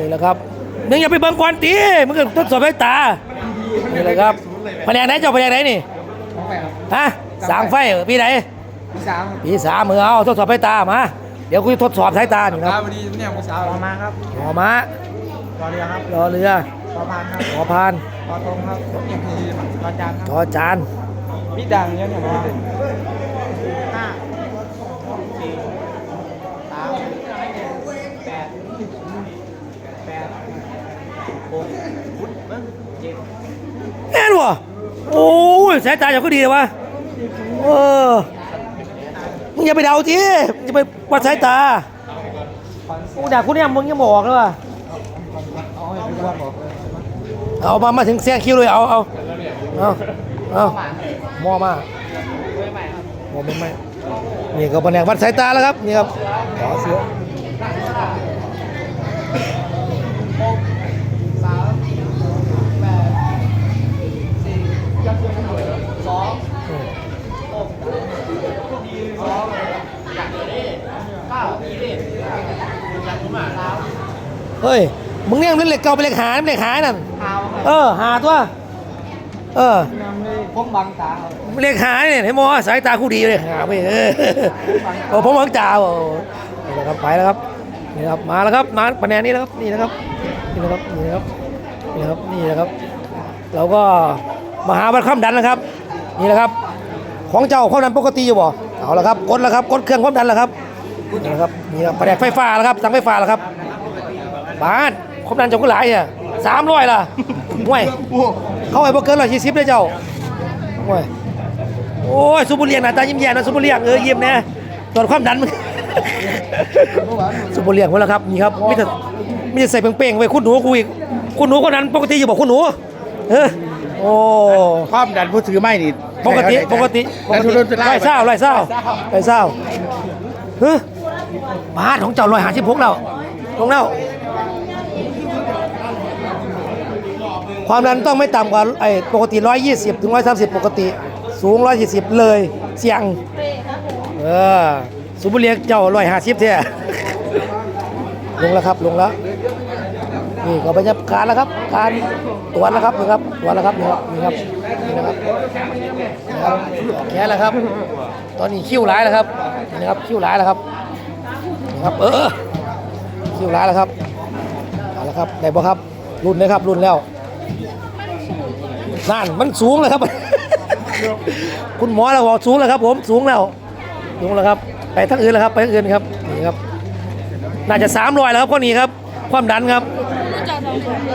นี่แหละครับมึงอย่าไปเบิ่งก่อนตีมึงก็ทดสอบด้วยตานี่แหละครับแผนกไหนเจ้าแผนกไหนนี่ฮะสางไฟเหรอปีไหนพี่สามปีสามมือเอาทดสอบสายตามาเดี๋ยวกูจะทดสอบสายตาหนึ่งคครัรับบวันนี้เนี่ยพี่สาวมาครับหอม้ารอเรือครับรอเรือรอพานครับหอพานรอตรงครับรอจานคจรับอจานพี่ดังเนี่ยเนี่ยมาห้าสี่สามแปดแปดหกเจ็ด แน่น วะโอ้ยสายตาเจ้างก็ดีเลยวะเออมึงอย่าไปเดาทีมึงอย่าไปวัดสายตาโอ้ด่าคุณเนี่ยมึงยังบอกเลยว่ะเอาเอามามาถึงแซงคิวเลยเอาเอาเอาเอามอมาหมอไม่ไม่นี่ก็แผนกวัดสายตาแล้วครับนี่ครับขอเสีย สอง อืม สอง เก้ายี่สิบสามเฮ้ย มึงเนี่ยมันเล่นเหล็กเก่าไปเหล็กหาเหล็กหานั่นเท้าครับเออ หาตัว เออผมบังตาครับเลขหาเนี่ยเห็นมอสายตาคู่ดีเลยหาไปเออโอ้ผมหวังจ่าโอ้นี่แหละครับไปแล้วครับนี่นะครับมาแล้วครับมาคะแนนนี้แล้วครับนี่นะครับนี่นะครับนี่นะครับนี่นะครับนี่นะครับ เราก็มาหาวัดความดันนะครับ นี่นะครับ ของเจ้าความดันปกติอยู่บ่เอาละครับกดแล้วครับกดเครื่องความดันแล้วครับ นี่นะครับนี่ครับแผนกไฟฟ้าแล้วครับสั่งไฟฟ้าแล้วครับบ้านความดันเจ้าก็หลายอะสามร้อยล่ะห่วยเข้าไปบ่เกินร้อยยี่สิบเลยเจ้าห่วยโอ้ยซุปเปอร์เลียงหน้าตายิ้มแย้มนะซุปเปอร์เลียงเออยิ้มนะตรวจความดันมึงซุปเปอร์เลียงหมดแล้วครับนี่ครับมิจะมิจะใส่เป้งๆไว้คุณหนูกูอีกคุณหนูคนนั้นปกติอยู่บอกคุณหนูเออโอ้ความดันผู้ถือไม่นี่ปกติปกติปกติไล่เศร้าไล่เศร้าไล่เศร้าเฮ้ย บาทของเจ้าลอยหาชิพกแล้วลงแล้วความดันต้องไม่ต่ำกว่าไอ้ปกติ 120 ถึง 130 ปกติ สูง 140 เลย เสี่ยง เออสุบุเรียกเจ้าร้อยหาสิบเท่ลงแล้วครับ ลงแล้ว นี่ก็บรรยากาศแล้วครับ การตรวจแล้วครับนี่ครับตรวจแล้วครับนี่ครับนี่ครับนี่นะครับแค่แล้วครับ ตอนนี้คิ้วร้ายแล้วครับ นี่นะครับคิ้วร้ายแล้วครับ ครับ เออคิ้วร้ายแล้วครับเอาละครับได้บ่ครับ รุ่นเลยครับ รุ่นแล้วนั่นมันสูงเลยครับ คุณหมอเราบอกสูงแล้วครับ ผมสูงแล้วสูงแล้วครับ ไปทั้งอื่นแล้วครับ ไปทั้งอื่นครับนี่ครับ น่าจะสามร้อยแล้วครับข้อนี้ครับ ความดันครับ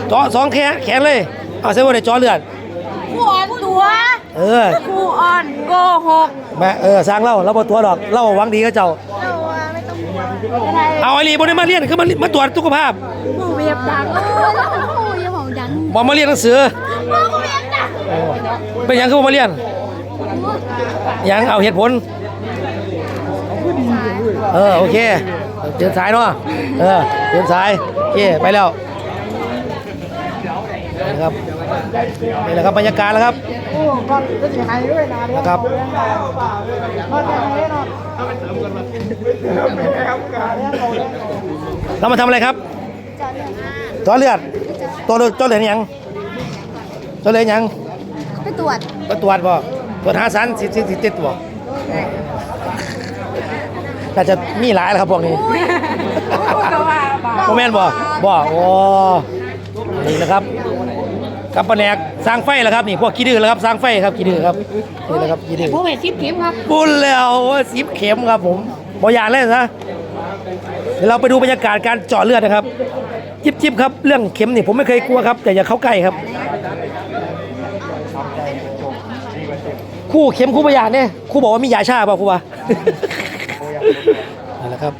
เจาะสองแขนแขนเลยเอาเส้นวันไหนเจาะเลือดครูออนตัวเออครูออนโกหกแม่เออสร้างเล่าเราบ่ตัวดอกเล่าหวังดีกับเจ้า เราอะไม่ต้องกลัวอะไรเอาไอ้ลีบนนี้มาเรียนคือมามาตรวจสุขภาพครูเวียบดังเออแล้วครูยังของดังบอกมาเรียนหนังสือครูเวียบดังเป็นหยังคือบ่มาเรียนหยังเอาเหตุผลเออโอเคเดินสายเนาะเออเดินสายโอเคไปแล้วนะครับนี่แหละครับบรรยากาศแล้วครับ โอ้ก็จะเสียหายด้วยนะนะครับก็จะให้เนาะเรามาทำอะไรครับเจาะเลือดตัวเลือดเจาะเลือดหยังเจาะเลือดหยังไปตรวจไปตรวจบ่ตรวจหาสารสิสิสิติดบ่น่าจะมีหลายแล้วครับพวกนี้ โมแมนบ่บ่โอ้นี่แหละครับ กับปะแนกสร้างไฟแล้วครับนี่พวกขี้ดื้อแล้วครับสร้างไฟครับขี้ดื้อครับนี่แหละครับขี้ดื้อผู้เห็นซิปเข็มครับปุ้นแล้วสิบเข็มครับผมบอยานเลยนะเดี๋ยวเราไปดูบรรยากาศการเจาะเลือดนะครับจิบจิบครับเรื่องเข็มนี่ผมไม่เคยกลัวครับ แต่อย่าเข้าใกล้ครับ คู่เข็มคู่พยานเนี่ยคู่บอกว่ามียาชาเปล่าครูวะนั่นแหละครับ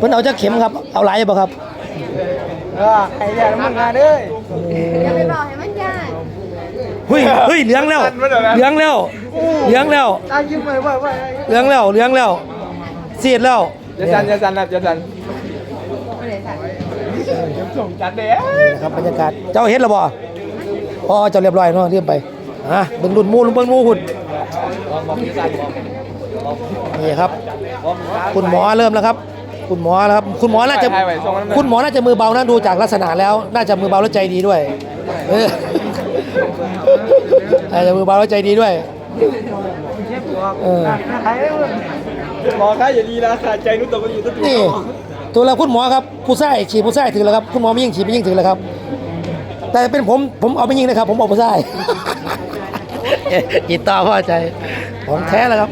เพิ่นเอาจากเข็มครับ เอาหลายบ่ครับเออใครจะมึงมาเด้ออย่าไปบอกให้มันยากเฮ้ยเฮ้ยเหลืองแล้วเหลืองแล้วเหลืองแล้วตายิ้มไปว่าว่าเหลืองแล้วเหลืองแล้วเสียดแล้วจะสันจะสันนะจะสันส่งจัดเด้นี่นะครับบรรยากาศเจ้าเฮ็ดแล้วบ่อ๋อเจ้าเรียบร้อยเนาะเรียบไปอะเบิ่งรุ่นหมู่เบิ่งหมู่หุ่นนี่ครับ คุณหมอเริ่มแล้วครับ คุณหมอแล้วครับ คุณหมอน่าจะ คุณหมอน่าจะมือเบานะดูจากลักษณะแล้ว น่าจะมือเบาแล้วใจดีด้วยเอออาจจะมือเบาแล้วใจดีด้วยเออหมอคะอย่าดีนะขาดใจนุ้ตัวมันอยู่ตัวนี่ตัวเราคุณหมอครับผู้ใส่ฉีดผู้ใส่ถือแล้วครับคุณหมอไม่ยิ่งฉีดไม่ยิ่งถือแล้วครับ แต่เป็นผมผมเอาไม่ยิ่งนะครับ ผมเอาผู้ใส่จิตต่อเข้าใจของแท้แล้วครับ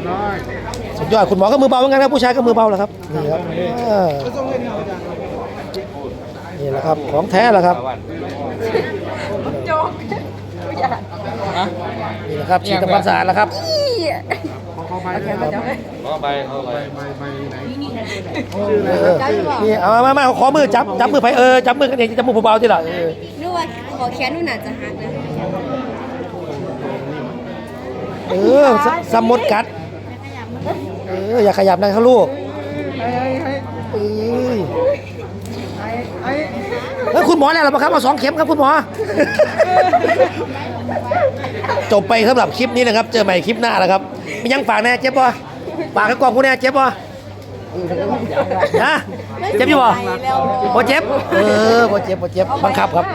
สุดยอดคุณหมอก็มือเบาเหมือนกันครับผู้ชายก็มือเบาแหละครับนี่ครับเออนี่แหละครับของแท้แล้วครับนี่แหละครับฉีดทำความสะอาดแล้วครับเออนี่เอามามามาขอมือจับจับมือไปเออจับมือกันเองจับมือเบาๆที่หลังเออนึกว่าขอแขนนู่นน่ะจะหักนะเออสสมมดกัด เอออย่าขยับนะครับลูกเอ้ยเฮ้ยคุณหมอแล้วเหรอครับเอาสองเข็มครับคุณหมอ จบไปสำหรับคลิปนี้นะครับ เจอใหม่คลิปหน้าแล้วครับมียังฝากแน่เจ็บปะฝากให้กล่องคุณแน่เจ็บปะฮะเจ็บอยู่ปะแล้วโอเจ็บเออโอเจ็บโอเจ็บบังคับครับ